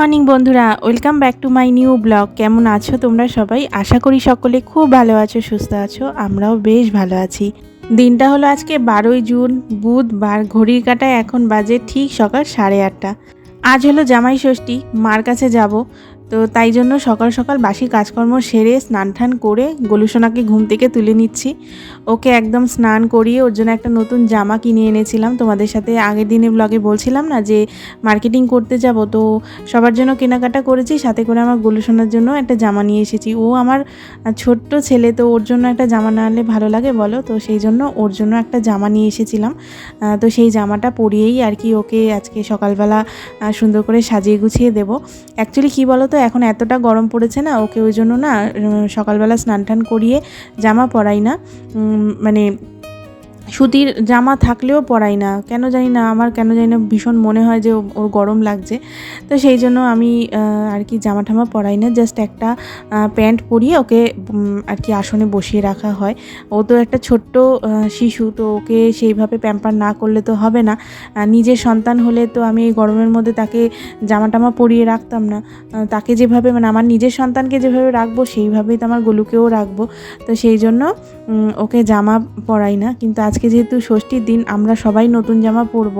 Morning বন্ধুরা, welcome back to my new blog. কেমন আছো তোমরা সবাই? আশা করি সকলে খুব ভালো আছো, সুস্থ আছো, আমরাও বেশ ভালো আছি। দিনটা হলো আজকে বারোই জুন, বুধবার, ঘড়ির কাটায় এখন বাজে ঠিক সকাল সাড়ে আটটা। আজ হলো জামাই ষষ্ঠী, মার কাছে যাব। তো তাই জন্য সকাল সকাল বাসি কাজকর্ম সেরে স্নান টান করে গলুসোনাকে ঘুম থেকে তুলে নিচ্ছি। ওকে একদম স্নান করিয়ে ওর জন্য একটা নতুন জামা কিনে এনেছিলাম। তোমাদের সাথে আগের দিনে ব্লগে বলছিলাম না যে মার্কেটিং করতে যাব, তো সবার জন্য কেনাকাটা করেছি, সাথে করে আমার গলুসোনার জন্য একটা জামা নিয়ে এসেছি। ও আমার ছোট্ট ছেলে, তো ওর জন্য একটা জামা না আনলে ভালো লাগে বলো? তো সেই জন্য ওর জন্য একটা জামা নিয়ে এসেছিলাম। তো সেই জামাটা পরিয়েই আর কি ওকে আজকে সকালবেলা সুন্দর করে সাজিয়ে গুছিয়ে দেবো। অ্যাকচুয়ালি কী বলো তো এখন এতটা গরম পড়েছে না, ওকে ওই জন্য না সকালবেলা স্নান টান করিয়ে জামা পরাই না। মানে সুতির জামা থাকলেও পরাই না। কেন জানি না, আমার কেন জানি না ভীষণ মনে হয় যে ওর গরম লাগছে। তো সেই জন্য আমি আর কি জামা ঠামা পরাই না জাস্ট একটা প্যান্ট পরিয়ে ওকে আর কি আসনে বসিয়ে রাখা হয়। ও তো একটা ছোট্ট শিশু, তো ওকে সেইভাবে প্যাম্পার না করলে তো হবে না। নিজের সন্তান হলে তো আমি এই গরমের মধ্যে তাকে জামা টামা পরিয়ে রাখতাম না। তাকে যেভাবে মানে আমার নিজের সন্তানকে যেভাবে রাখব, সেইভাবেই তো আমার গলুকেও রাখব। তো সেই জন্য ওকে জামা পরাই না। কিন্তু আজকে যেহেতু ষষ্ঠীর দিন, আমরা সবাই নতুন জামা পরব।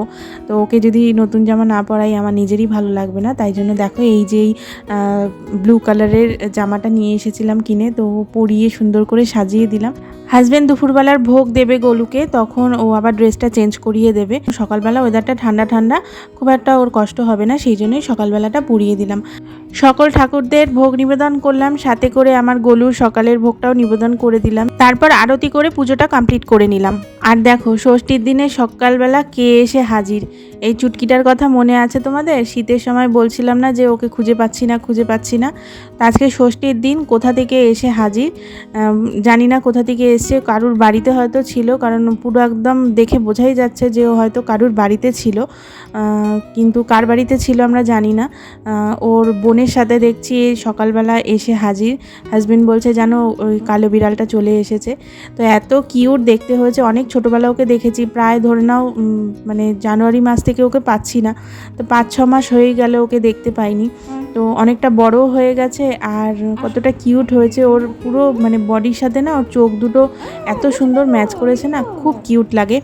তো ওকে যদি নতুন জামা না পরাই আমার নিজেরই ভালো লাগবে না। তাই জন্য দেখো এই যেই ব্লু কালারের জামাটা নিয়ে এসেছিলাম কিনে, তো পরিয়ে সুন্দর করে সাজিয়ে দিলাম। হাজব্যান্ড দুপুরবেলার ভোগ দেবে গোলুকে, তখন ও আবার ড্রেসটা চেঞ্জ করিয়ে দেবে। সকালবেলা ওয়েদারটা ঠান্ডা ঠান্ডা, খুব একটা ওর কষ্ট হবে না, সেই জন্যই সকালবেলাটা পুড়িয়ে দিলাম। সকল ঠাকুরদের ভোগ নিবেদন করলাম, সাথে করে আমার গলুর সকালের ভোগটাও নিবেদন করে দিলাম। তারপর আরতি করে পুজোটা কমপ্লিট করে নিলাম। আর দেখো, ষষ্ঠীর দিনে সকালবেলা কে এসে হাজির? এই চুটকিটার কথা মনে আছে তোমাদের? শীতের সময় বলছিলাম না যে ওকে খুঁজে পাচ্ছি না, খুঁজে পাচ্ছি না। আজকে ষষ্ঠীর দিন কোথা থেকে এসে হাজির? জানি না কোথা থেকে এসে কারুর বাড়িতে হয়তো ছিল, কারণ পুরো একদম দেখে বোঝাই যাচ্ছে যে ও হয়তো কারুর বাড়িতে ছিল। কিন্তু কার বাড়িতে ছিল আমরা জানি না। ওর বোনের সাথে দেখছি সকালবেলা এসে হাজির। হাজবেন্ড বলছে, জানো, ওই কালো বিড়ালটা চলে এসেছে। তো এত কিউট দেখতে হয়েছে। অনেক ছোটোবেলা ওকে দেখেছি। প্রায় ধরে নাও মানে জানুয়ারি মাস থেকে ওকে পাচ্ছি না। তো পাঁচ ছ মাস হয়ে গেলে ওকে দেখতে পাইনি। তো অনেকটা বড় হয়ে গেছে আর কতটা কিউট হয়েছে। ওর পুরো মানে বডির সাথে না, ওর চোখ দুটো এত সুন্দর ম্যাচ করেছে না, খুব কিউট লাগে।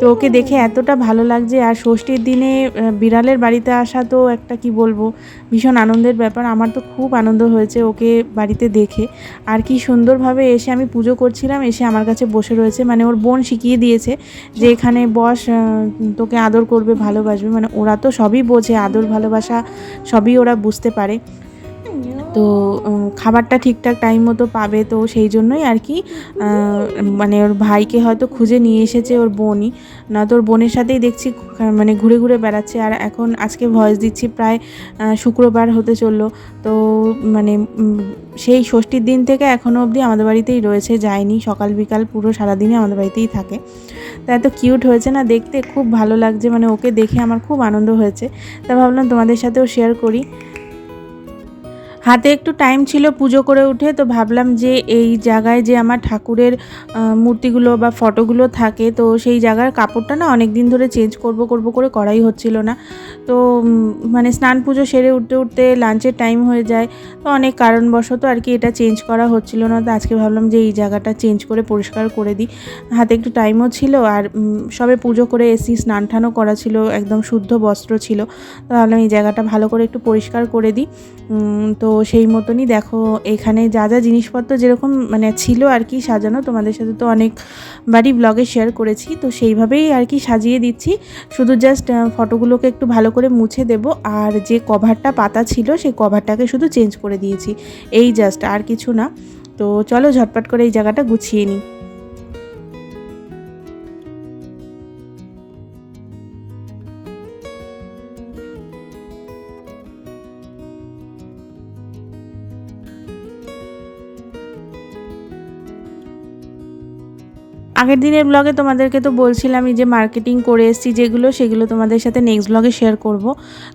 তো ওকে দেখে এতটা ভালো লাগছে আর ষষ্ঠীর দিনে বিড়ালের বাড়িতে আসা তো একটা কি বলব ভীষণ আনন্দের ব্যাপার। আমার তো খুব আনন্দ হয়েছে ওকে বাড়িতে দেখে। আর কি সুন্দরভাবে এসে আমি পুজো করছিলাম এসে আমার কাছে বসে রয়েছে। মানে ওর বোন শিখিয়ে দিয়েছে যে এখানে বস তোকে আদর করবে ভালোবাসবে। মানে ওরা তো সবই বোঝে আদর ভালোবাসা সবই ওরা বুঝতে পারে। তো খাবারটা ঠিকঠাক টাইম মতো পাবে তো সেই জন্যই আর কি। মানে ওর ভাইকে হয়তো খুঁজে নিয়ে এসেছে ওর বোনই। না তো ওর বোনের সাথেই দেখছি মানে ঘুরে ঘুরে বেড়াচ্ছে। আর এখন আজকে ভয়েস দিচ্ছি প্রায় শুক্রবার হতে চলল। তো মানে সেই ষষ্ঠীর দিন থেকে এখনও অবধি আমাদের বাড়িতেই রয়েছে, যায়নি। সকাল বিকাল পুরো সারাদিনই আমাদের বাড়িতেই থাকে। তা এত কিউট হয়েছে না, দেখতে খুব ভালো লাগছে। মানে ওকে দেখে আমার খুব আনন্দ হয়েছে। তা ভাবলাম তোমাদের সাথেও শেয়ার করি। হাতে একটু টাইম ছিল পুজো করে উঠে, তো ভাবলাম যে এই জায়গায় যে আমার ঠাকুরের মূর্তিগুলো বা ফটোগুলো থাকে, তো সেই জায়গার কাপড়টা না অনেক দিন ধরে চেঞ্জ করব করব করে করাই হচ্ছিল না। তো মানে স্নান পুজো সেরে উঠতে উঠতে লাঞ্চের টাইম হয়ে যায়, তো অনেক কারণবশত আর কি এটা চেঞ্জ করা হচ্ছিল না, তো আজকে ভাবলাম যে এই জায়গাটা চেঞ্জ করে পরিষ্কার করে দিই। হাতে একটু টাইমও ছিল আর সবে পুজো করে এসি স্নান টানও করা ছিল, একদম শুদ্ধ বস্ত্র ছিল, তো ভাবলাম এই জায়গাটা ভালো করে একটু পরিষ্কার করে দিই। তো সেই মতনই দেখো, এখানে যা যা জিনিসপত্র যেরকম মানে ছিল আর কি সাজানো, তোমাদের সাথে তো অনেকবারই ব্লগে শেয়ার করেছি, তো সেইভাবেই আর কি সাজিয়ে দিচ্ছি। শুধু জাস্ট ফটোগুলোকে একটু ভালো করে মুছে দেব, আর যে কভারটা পাতা ছিল, সেই কভারটাকে শুধু চেঞ্জ করে দিয়েছি। এই জাস্ট আর কিছু না। তো চলো ঝটপট করে এই জায়গাটা গুছিয়ে নিই। আগের দিনের ব্লগে তোমাদেরকে তো বলছিলামই যে মার্কেটিং করে এসেছি যেগুলো, সেগুলো তোমাদের সাথে নেক্সট ব্লগে শেয়ার করব।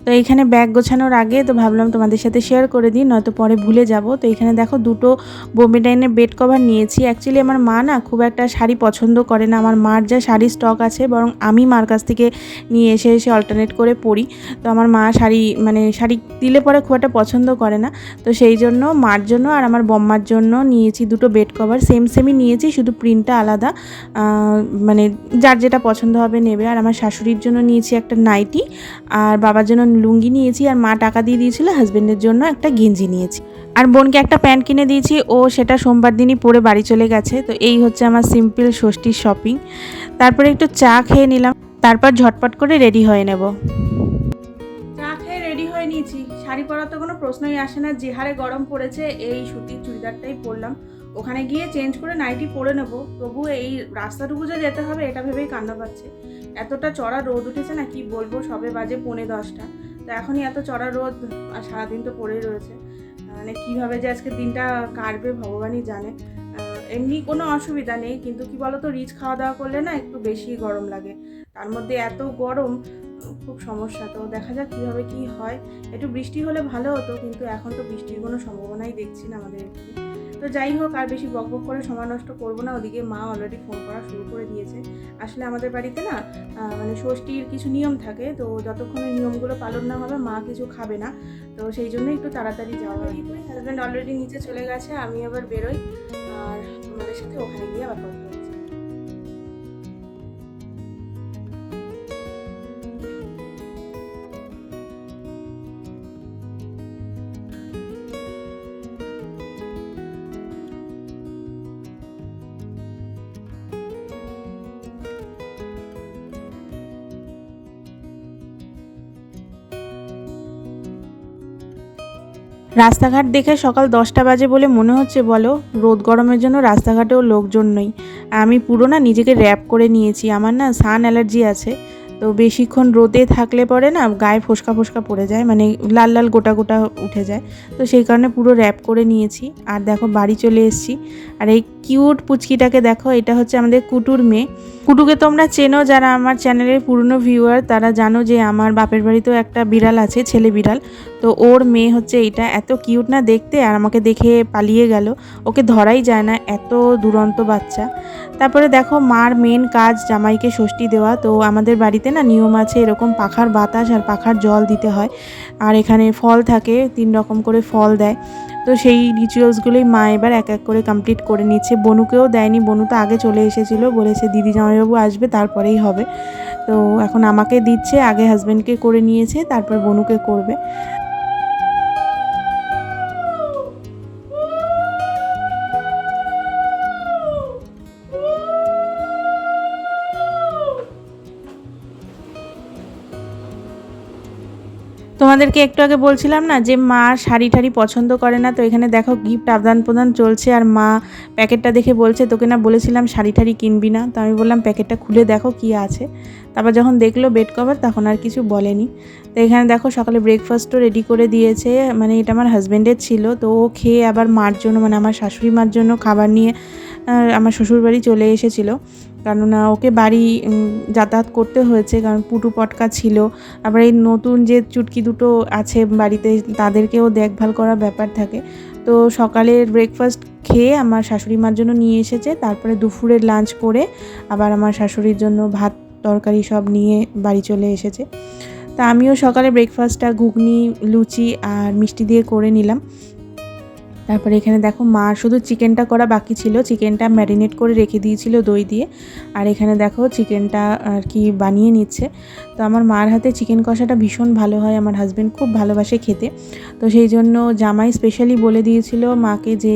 তো এখানে ব্যাগ গোছানোর আগে তো ভাবলাম তোমাদের সাথে শেয়ার করে দিই, নয়তো পরে ভুলে যাব। তো এখানে দেখো দুটো বোম্বে ডাইনের বেড কভার নিয়েছি। অ্যাকচুয়ালি আমার মা না খুব একটা শাড়ি পছন্দ করে না। আমার মার যা শাড়ি স্টক আছে, বরং আমি মার কাছ থেকে নিয়ে এসে এসে অল্টারনেট করে পরি। তো আমার মা শাড়ি মানে শাড়ি দিলে পরে খুব একটা পছন্দ করে না। তো সেই জন্য মার জন্য আর আমার বম্মার জন্য নিয়েছি দুটো বেড কভার সেম সেমই নিয়েছি, শুধু প্রিন্টটা আলাদা। মানে যার যেটা পছন্দ হবে নেবে। আর আমার শাশুড়ির জন্য নিয়েছি একটা নাইটি, আর বাবার জন্য লুঙ্গি নিয়েছি, আর মা টাকা দিয়ে দিয়েছিল হাজব্যান্ডের জন্য একটা গেঞ্জি নিয়েছি। আর বোনকে একটা প্যান্ট কিনে দিয়েছি, ও সেটা সোমবার দিনই পরে বাড়ি চলে গেছে। তো এই হচ্ছে আমার সিম্পল ষষ্ঠীর শপিং তারপরে একটু চা খেয়ে নিলাম, তারপর ঝটপট করে রেডি হয়ে নেব। চা খেয়ে রেডি হয়ে নিয়েছি। শাড়ি পরার তো কোনো প্রশ্নই আসে না, যে হারে গরম পড়েছে, এই সুতির চুড়িদারটাই পরলাম। ওখানে গিয়ে চেঞ্জ করে নাইটি পরে নেব। তবু এই রাস্তাটুকু যে যেতে হবে, এটা ভেবেই কান্না পাচ্ছে। এতটা চড়া রোদ উঠেছে না, কি বলব? সবে বাজে পৌনে দশটা। তো এখনই এত চড়া রোদ, আর সারাদিন তো পড়েই রয়েছে। মানে কীভাবে যে আজকে দিনটা কাটবে, ভগবানই জানে। এমনি কোনো অসুবিধা নেই, কিন্তু কি বলতো, রিচ খাওয়া দাওয়া করলে না একটু বেশি গরম লাগে। তার মধ্যে এত গরম, খুব সমস্যা। তো দেখা যাক কীভাবে কি হয়। একটু বৃষ্টি হলে ভালো হতো, কিন্তু এখন তো বৃষ্টির কোনো সম্ভাবনাই দেখছি না আমাদের এখানে। তো যাই হোক, আর বেশি বক বক করে সময় নষ্ট করব না। ওদিকে মা অলরেডি ফোন করা শুরু করে দিয়েছে। আসলে আমাদের বাড়িতে না মানে ষষ্ঠীর কিছু নিয়ম থাকে। তো যতক্ষণ ওই নিয়মগুলো পালন না হবে, মা কিছু খাবে না। তো সেই জন্য একটু তাড়াতাড়ি যাওয়া হয়। হাজব্যান্ড অলরেডি নিচে চলে গেছে, আমি আবার বেরোই। আর তোমাদের সাথে ওখানে গিয়ে আবার কথা রাস্তাঘাট দেখে সকাল দশটা বাজে বলে মনে হচ্ছে, বলো, রোদ গরমের জন্য রাস্তাঘাটেও লোকজন নেই। আমি পুরো না নিজেকে র্যাপ করে নিয়েছি, আমার না সান অ্যালার্জি আছে। তো বেশিক্ষণ রোদে থাকলে পরে না গায়ে ফোসকা ফোসকা পড়ে যায় মানে লাল লাল গোটা গোটা উঠে যায়। তো সেই কারণে পুরো র্যাপ করে নিয়েছি। আর দেখো বাড়ি চলে এসেছি। আর এই কিউট পুচকিটাকে দেখো, এটা হচ্ছে আমাদের কুটুর মেয়ে। কুটুকে তোমরা চেনো যারা আমার চ্যানেলের পুরনো ভিউয়ার, তারা জানো যে আমার বাপের বাড়িতেও একটা বিড়াল আছে, ছেলে বিড়াল। তো ওর মেয়ে হচ্ছে এটা এত কিউট না দেখতে, আর আমাকে দেখে পালিয়ে গেল। ওকে ধরাই যায় না, এত দুরন্ত বাচ্চা। তারপরে দেখো, মার মেন কাজ জামাইকে ষষ্ঠী দেওয়া। তো আমাদের বাড়িতে না নিয়ম আছে, এরকম পাখার বাতাস আর পাখার জল দিতে হয়। আর এখানে ফল থাকে, তিন রকম করে ফল দেয়। তো সেই রিচুয়ালসগুলোই মা এবার এক এক করে কমপ্লিট করে নিচ্ছে। বনুকেও দেয়নি, বনু তো আগে চলে এসেছিল, বলেছে দিদি জামাইবাবু আসবে, তারপরেই হবে। তো এখন আমাকে দিচ্ছে, আগে হাজব্যান্ডকে করে নিয়েছে, তারপর বনুকে করবে। তোমাদেরকে একটু আগে বলছিলাম না যে মা শাড়ি টাড়ি পছন্দ করে না, তো এখানে দেখো গিফট আদান প্রদান চলছে আর মা প্যাকেটটা দেখে বলছে, তোকে না বলেছিলাম শাড়ি টাড়ি কিনবি না। তো আমি বললাম, প্যাকেটটা খুলে দেখো কি আছে। তারপর যখন দেখল বেড কভার তখন আর কিছু বলেনি। তো এখানে দেখো সকালে ব্রেকফাস্টও রেডি করে দিয়েছে মানে এটা আমার হাজব্যান্ডের ছিল, তো ও খেয়ে আবার মার জন্য মানে আমার শাশুড়ি মার জন্য খাবার নিয়ে আমার শ্বশুরবাড়ি চলে এসেছিল। কেননা ওকে বাড়ি যাতায়াত করতে হয়েছে, কারণ পুটু পটকা ছিল। আবার এই নতুন যে চুটকি দুটো আছে বাড়িতে, তাদেরকেও দেখভাল করার ব্যাপার থাকে। তো সকালের ব্রেকফাস্ট খেয়ে আমার শাশুড়ি মার জন্য নিয়ে এসেছে, তারপরে দুপুরের লাঞ্চ করে আবার আমার শাশুড়ির জন্য ভাত, তরকারি সব নিয়ে বাড়ি চলে এসেছে। তা আমিও সকালে ব্রেকফাস্টটা ঘুগনি, লুচি আর মিষ্টি দিয়ে করে নিলাম। তারপরে এখানে দেখো মা শুধু চিকেনটা করা বাকি ছিল। চিকেনটা ম্যারিনেট করে রেখে দিয়েছিল দই দিয়ে। আর এখানে দেখো চিকেনটা আর কি বানিয়ে নিচ্ছে। তো আমার মার হাতে চিকেন কষাটা ভীষণ ভালো হয়। আমার হাজব্যান্ড খুব ভালোবাসে খেতে। তো সেই জন্য জামাই স্পেশালি বলে দিয়েছিল মাকে যে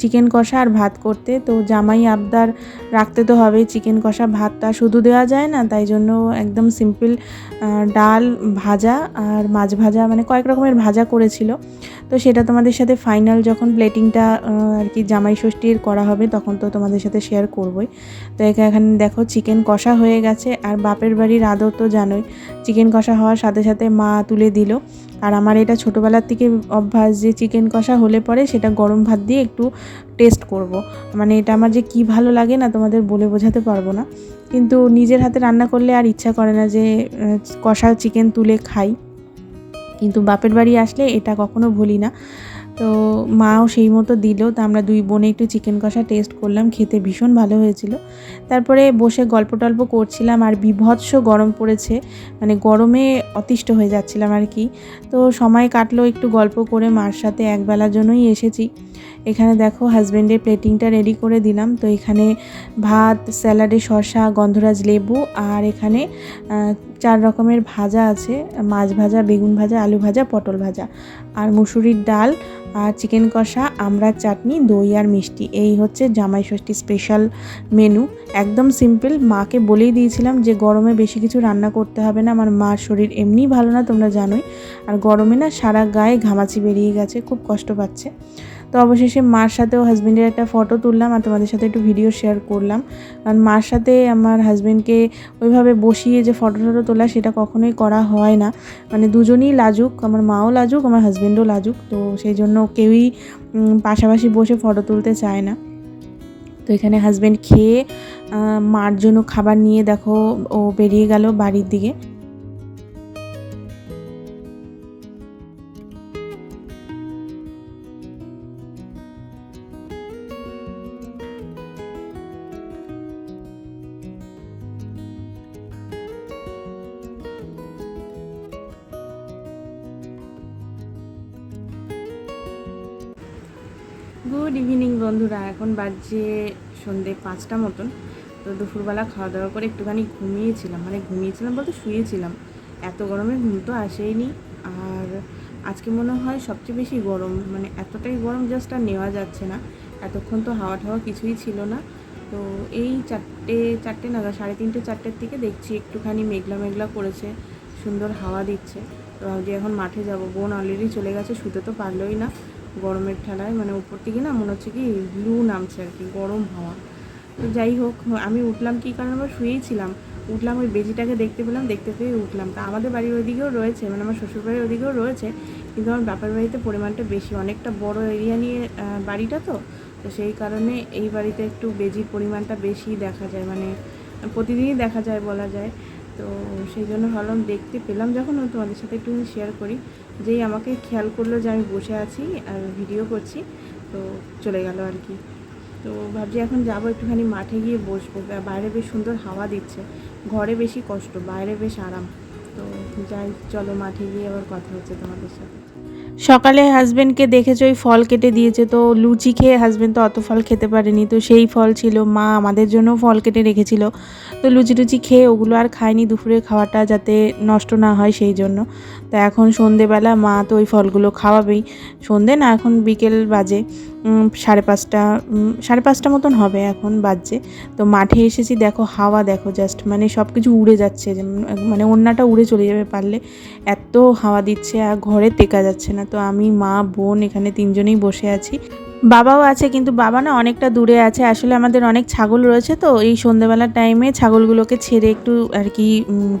চিকেন কষা আর ভাত করতে। তো জামাই আবদার রাখতে তো হবে চিকেন কষা, ভাতটা শুধু দেওয়া যায় না, তাই জন্য একদম সিম্পল ডাল ভাজা আর মাছ ভাজা মানে কয়েক রকমের ভাজা করেছিল। তো সেটা তোমাদের সাথে ফাইনাল যখন প্লেটিংটা আর কি জামাই ষষ্ঠীর করা হবে, তখন তো তোমাদের সাথে শেয়ার করবই। তো এখা- এখানে দেখো চিকেন কষা হয়ে গেছে, আর বাপের বাড়ির আদর তো জানোই। চিকেন কষা হওয়ার সাথে সাথে মা তুলে দিল। আর আমার এটা ছোটোবেলার থেকে অভ্যাস যে চিকেন কষা হলে পরে সেটা গরম ভাত দিয়ে একটু টেস্ট করব। মানে এটা আমার যে কি ভালো লাগে না, তোমাদের বলে বোঝাতে পারব না। কিন্তু নিজের হাতে রান্না করলে আর ইচ্ছা করে না যে কষা চিকেন তুলে খাই। কিন্তু বাপের বাড়ি আসলে এটা কখনো ভুলি না। তো মাও সেই মতো দিল। তো আমরা দুই বোনে একটু চিকেন কষা টেস্ট করলাম, খেতে ভীষণ ভালো হয়েছিল। তারপরে বসে গল্প টল্প করছিলাম আর বিভৎস গরম পড়েছে। মানে গরমে অতিষ্ঠ হয়ে যাচ্ছিলাম আর কি। তো সময় কাটলো একটু গল্প করে মার সাথে একবেলার জন্যই এসেছি। এখানে দেখো হাজব্যান্ডের প্লেটিংটা রেডি করে দিলাম। তো এখানে ভাত স্যালাডে শসা, গন্ধরাজ লেবু আর এখানে চার রকমের ভাজা আছে। মাছ ভাজা, বেগুন ভাজা, আলু ভাজা, পটল ভাজা। আর মুসুরির ডাল আর চিকেন কষা আমড়ার চাটনি, দই আর মিষ্টি। এই হচ্ছে জামাই ষষ্ঠী স্পেশাল মেনু একদম সিম্পল মাকে বলেই দিয়েছিলাম যে, গরমে বেশি কিছু রান্না করতে হবে না। আমার মার শরীর এমনিই ভালো না, তোমরা জানোই। আর গরমে না সারা গায়ে ঘামাচি বেরিয়ে গেছে। খুব কষ্ট পাচ্ছে। তো অবশেষে মার সাথেও হাজব্যান্ডের একটা ফটো তুললাম আর তোমাদের সাথে একটু ভিডিও শেয়ার করলাম। কারণ মার সাথে আমার হাজব্যান্ডকে ওইভাবে বসিয়ে যে ফটো টটো তোলা সেটা কখনোই করা হয় না। মানে দুজনেই লাজুক, আমার মাও লাজুক, আমার হাজব্যান্ডও লাজুক, তো সেই জন্য কেউই পাশাপাশি বসে ফটো তুলতে চায় না। তো এখানে হাজব্যান্ড খেয়ে মার জন্য খাবার নিয়ে দেখো, ও বেরিয়ে গেল বাড়ির দিকে। বন্ধুরা, এখন বাজে সন্ধে পাঁচটা মতন। তো দুপুরবেলা খাওয়া দাওয়া করে একটুখানি ঘুমিয়েছিলাম। মানে ঘুমিয়েছিলাম বলতে শুয়েছিলাম। এত গরমে ঘুম তো আসেইনি। আর আজকে মনে হয় সবচেয়ে বেশি গরম। মানে এতটাই গরম জাস্ট আর নেওয়া যাচ্ছে না। এতক্ষণ তো হাওয়া ঠাওয়া কিছুই ছিল না। তো এই চারটে চারটে নাগাদ, সাড়ে তিনটে, চারটের দিকে দেখছি একটুখানি মেঘলা মেঘলা করেছে, সুন্দর হাওয়া দিচ্ছে। তো ভাবছি এখন মাঠে যাব। বোন অলরেডি চলে গেছে, শুতে তো পারলোই না। গরমের ঠেলায় মানে উপর থেকে না মনে হচ্ছে কি লু নামছে আর কি, গরম হাওয়া। তো যাই হোক, আমি উঠলাম কি কারণে আমরা শুয়েই ছিলাম। উঠলাম ওই বেজিটাকে দেখতে পেলাম, দেখতে পেয়ে উঠলাম। তা আমাদের বাড়ির ওইদিকেও রয়েছে মানে আমার শ্বশুরবাড়ির ওইদিকেও রয়েছে, কিন্তু আমার বাপের বাড়িতে পরিমাণটা বেশি। অনেকটা বড় এরিয়া নিয়ে বাড়িটা তো তো সেই কারণে এই বাড়িতে একটু বেজির পরিমাণটা বেশি দেখা যায় মানে প্রতিদিনই দেখা যায় বলা যায়। তো সেই জন্য ভাবলাম দেখতে পেলাম, যখন তোমাদের সাথে একটু শেয়ার করি। যেই আমাকে খেয়াল করল যে আমি বসে আছি, আর ভিডিও করছি, তো চলে গেল আর কি। তো ভাবছি এখন যাব একটুখানি মাঠে গিয়ে বসবো। বাইরে বেশ সুন্দর হাওয়া দিচ্ছে। ঘরে বেশি কষ্ট, বাইরে বেশ আরাম। তো যাই, চলো মাঠে গিয়ে আবার কথা হচ্ছে তোমাদের সাথে। সকালে হাজবেন্ডকে দেখেছ ওই ফল কেটে দিয়েছে, তো লুচি খেয়ে হাজবেন্ড তো অত ফল খেতে পারেনি, তো সেই ফল ছিল, মা আমাদের জন্য ফল কেটে রেখেছিল, তো লুচি টুচি খেয়ে ওগুলো আর খায়নি, দুপুরে খাওয়াটা যাতে নষ্ট না হয় সেই জন্য, তো এখন সন্ধেবেলা মা তো ওই ফলগুলো খাওয়াবেই, সন্ধে না এখন বিকেল বাজে সাড়ে পাঁচটা সাড়ে পাঁচটা মতন হবে এখন বাজছে, তো মাঠে এসেছি, দেখো হাওয়া দেখো জাস্ট মানে সব কিছু উড়ে যাচ্ছে মানে অন্যটা উড়ে চলে যাবে পারলে, এত হাওয়া দিচ্ছে আর ঘরে টেকা যাচ্ছে না তো আমি মা বোন এখানে তিনজনেই বসে আছি। বাবাও আছে, কিন্তু বাবা না অনেকটা দূরে আছে। আসলে আমাদের অনেক ছাগল রয়েছে তো, এই সন্ধ্যেবেলার টাইমে ছাগলগুলোকে ছেড়ে একটু আর কি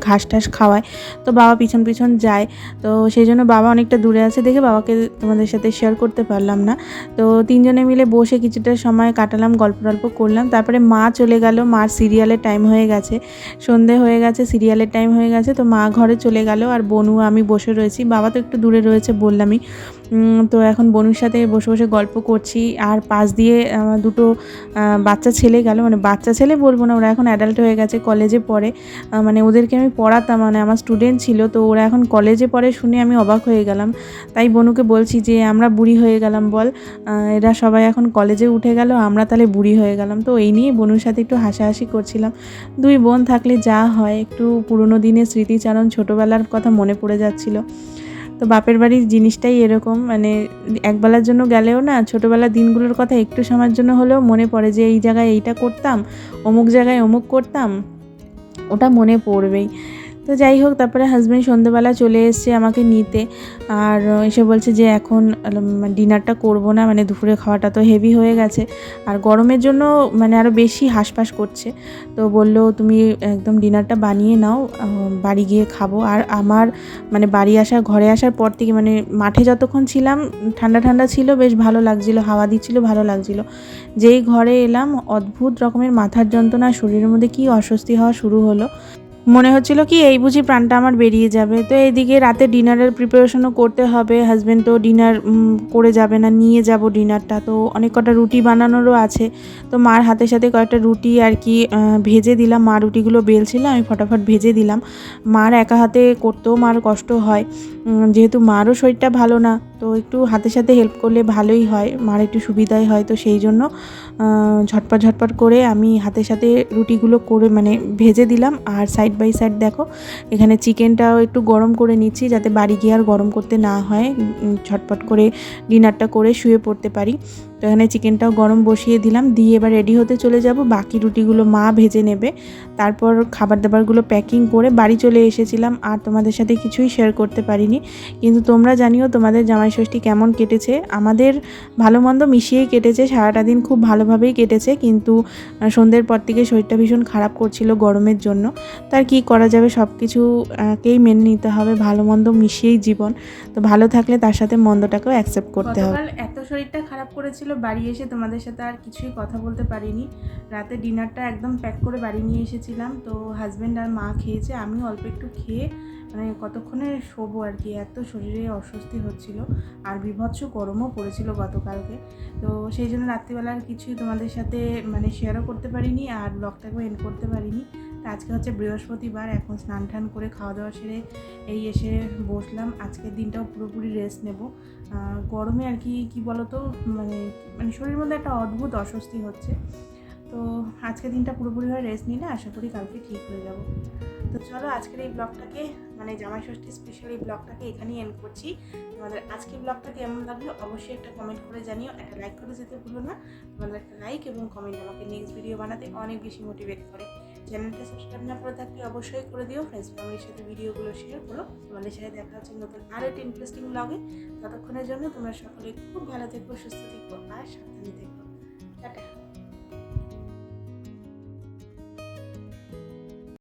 ঘাস টাস খাওয়ায়। তো বাবা পিছন পিছন যায়। তো সেই জন্য বাবা অনেকটা দূরে আছে দেখে বাবাকে তোমাদের সাথে শেয়ার করতে পারলাম না। তো তিনজনে মিলে বসে কিছুটা সময় কাটালাম গল্প টল্প করলাম। তারপরে মা চলে গেল। মার সিরিয়ালের টাইম হয়ে গেছে। সন্ধে হয়ে গেছে সিরিয়ালের টাইম হয়ে গেছে। তো মা ঘরে চলে গেল। আর বনু, আমি বসে রয়েছি। বাবা তো একটু দূরে রয়েছে বললামই। তো এখন বনুর সাথে বসে বসে গল্প করছি। আর পাশ দিয়ে দুটো বাচ্চা ছেলে গেল। মানে বাচ্চা ছেলে বলব না, ওরা এখন অ্যাডাল্ট হয়ে গেছে কলেজে পড়ে। মানে ওদেরকে আমি পড়াতাম মানে আমার স্টুডেন্ট ছিল। তো ওরা এখন কলেজে পড়ে শুনে আমি অবাক হয়ে গেলাম। তাই বনুকে বলছি যে, আমরা বুড়ি হয়ে গেলাম, বল। এরা সবাই এখন কলেজে উঠে গেল, আমরা তাহলে বুড়ি হয়ে গেলাম। তো এই নিয়ে বনুর সাথে একটু হাসাহাসি করছিলাম। দুই বোন থাকলে যা হয়, একটু পুরনো দিনের স্মৃতিচারণ ছোটোবেলার কথা মনে পড়ে যাচ্ছিল। তো বাপের বাড়ির জিনিসটাই এরকম মানে একবেলার জন্য গেলেও না, ছোটোবেলার দিনগুলোর কথা একটু সময়ের জন্য হলেও মনে পড়ে যে এই জায়গায় এইটা করতাম, অমুক জায়গায় অমুক করতাম, ওটা মনে পড়বেই। তো যাই হোক, তারপরে হাজব্যান্ড সন্ধ্যেবেলা চলে এসছে আমাকে নিতে। আর এসে বলছে যে, এখন ডিনারটা করব না মানে দুপুরে খাওয়াটা তো হেভি হয়ে গেছে। আর গরমের জন্য মানে আরও বেশি হাঁসফাঁস করছে। তো বলল, তুমি একদম ডিনারটা বানিয়ে নাও বাড়ি গিয়ে খাব। আর আমার মানে বাড়ি আসার, ঘরে আসার পর থেকে মানে মাঠে যতক্ষণ ছিলাম, ঠান্ডা ঠান্ডা ছিল, বেশ ভালো লাগছিল, হাওয়া দিচ্ছিল, ভালো লাগছিল। যেই ঘরে এলাম, অদ্ভুত রকমের মাথার যন্ত্রণা, শরীরের মধ্যে কি অস্বস্তি হওয়া শুরু হলো। মনে হচ্ছিল কি, এই বুঝি প্রাণটা আমার বেরিয়ে যাবে। তো এইদিকে রাতে ডিনারের প্রিপারেশনও করতে হবে। হাজব্যান্ড তো ডিনার করে যাবে না, নিয়ে যাব ডিনারটা তো অনেক কটা রুটি বানানোরও আছে। তো মার হাতে সাথে কয়েকটা রুটি আর কি ভেজে দিলাম। মা রুটিগুলো বেলছিল, আমি ফটাফট ভেজে দিলাম। মার একা হাতে করতেও মার কষ্ট হয়। যেহেতু মারও শরীরটা ভালো না, তো একটু হাতে সাথে হেল্প করলে ভালোই হয়, মার একটু সুবিধাই হয়, তো সেই জন্য ঝটপট ঝটপট করে আমি হাতে সাথে রুটিগুলো করে মানে ভেজে দিলাম। আর সাইড বাই সাইড দেখো, এখানে চিকেনটাও একটু গরম করে নিচ্ছি, যাতে বাড়ি গিয়ে আর গরম করতে না হয়। ঝটপট করে ডিনারটা করে শুয়ে পড়তে পারি। তো এখানে চিকেনটাও গরম বসিয়ে দিলাম। দিয়ে এবার রেডি হতে চলে যাব। বাকি রুটিগুলো মা ভেজে নেবে। তারপর খাবার দাবারগুলো প্যাকিং করে বাড়ি চলে এসেছিলাম। আর তোমাদের সাথে কিছুই শেয়ার করতে পারিনি। কিন্তু তোমরা জানিও তোমাদের জামাই ষষ্ঠী কেমন কেটেছে? আমাদের ভালো মন্দ মিশিয়েই কেটেছে। সারাটা দিন খুব ভালোভাবেই কেটেছে। কিন্তু সন্ধ্যের পর থেকে শরীরটা ভীষণ খারাপ করছিল গরমের জন্য। তার কি করা যাবে? সব কিছু কেই মেনে নিতে হবে। ভালো মন্দ মিশিয়েই জীবন। তো ভালো থাকলে তার সাথে মন্দটাকেও অ্যাকসেপ্ট করতে হবে। এত শরীরটা খারাপ করেছিল বাড়ি এসে তোমাদের সাথে আর কিছুই কথা বলতে পারিনি। রাতে ডিনারটা একদম প্যাক করে বাড়ি নিয়ে এসেছিলাম। তো হাজব্যান্ড আর মা খেয়েছে আমি অল্প একটু খেয়ে মানে কতক্ষণে শোবো আর কি, এত শরীরে অস্বস্তি হচ্ছিল আর বিভৎস গরমও পড়েছিল গতকালকে। তো সেই জন্য রাত্রিবেলা আর কিছুই তোমাদের সাথে মানে শেয়ারও করতে পারিনি আর ব্লগটাকেও এন্ড করতে পারিনি। আজকে হচ্ছে বৃহস্পতিবার, এখন স্নান টান করে খাওয়া দাওয়া সেরে এই এসে বসলাম। আজকের দিনটাও পুরোপুরি রেস্ট নেব। গরমে আর কি কি বলতো মানে মানে শরীরের মধ্যে একটা অদ্ভুত অস্বস্তি হচ্ছে। তো আজকের দিনটা পুরোপুরিভাবে রেস্ট নিলে আশা করি কালকে ঠিক হয়ে যাব। তো চলো আজকের এই ব্লগটাকে মানে জামাই ষষ্ঠী স্পেশাল এই ব্লগটাকে এখানেই এন্ড করছি। তোমাদের আজকের ব্লগটা কেমন লাগল অবশ্যই একটা কমেন্ট করে জানিও। একটা লাইক করে যেতে ভুলো না। তোমাদের একটা লাইক এবং কমেন্ট আমাকে নেক্সট ভিডিও বানাতে অনেক বেশি মোটিভেট করে। চ্যানেলটা সাবস্ক্রাইব না করে থাকলে অবশ্যই করে দিও। ফ্রেন্ডস ফ্যামিলির সাথে ভিডিওগুলো শেয়ার করো। তোমাদের সাথে দেখা হচ্ছে নতুন আরও একটা ইন্টারেস্টিং ব্লগে ততক্ষণের জন্য তোমরা সকলে খুব ভালো থেকো, সুস্থ থেকো আর সাবধানে থেকো। টাটা।